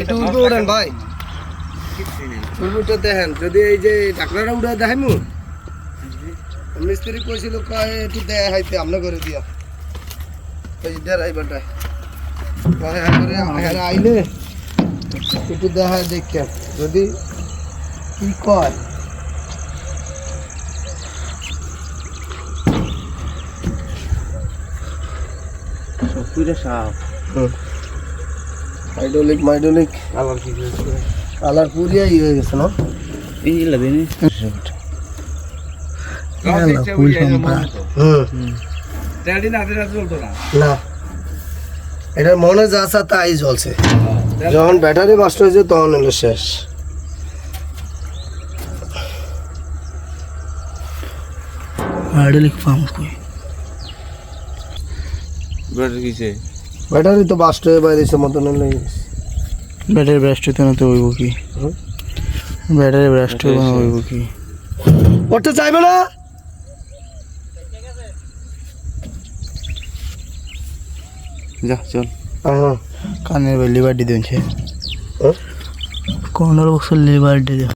একটু উল্টো ওড়েন ভাই। উল্টো দেখেন যদি এই যে ডাক্তাররা উড়ে দেখাই মু মিস্ত্রি কইছিল কয় একটু দেখাইতে আমনে করে দিয়া। দেড়াই বাটায় কয় হ্যাঁ করে হ্যাঁ আইলে একটু দেখায় দেখে যদি কি কয়? পুরো সাপ হাইড্রোলিক মাইড্রোলিক কি কালার পুরিয়াই হয়ে গেছে না? ইঞ্জিন লাগবে নি। ফুল এটা মনে যা আসা তাই জ্বলছে। যখন ব্যাটারি নষ্ট হয়েছে তখন হলো শেষ। হাইড্রোলিক পাম্প কই? ব্যাটারি কিছে ব্যাটারি তো বাস্ট হয়ে বাইরেছে মতন হলে ব্যাটারি ব্রাস্ট হইতে না তো হইব কি? ব্যাটারি ব্রাস্ট হইব না হইব কি? করতে চাইবে না? যা চল। হ্যাঁ কানের লিভার দিয়ে হ্যাঁ? কর্নার বক্সের লিভার দিয়ে।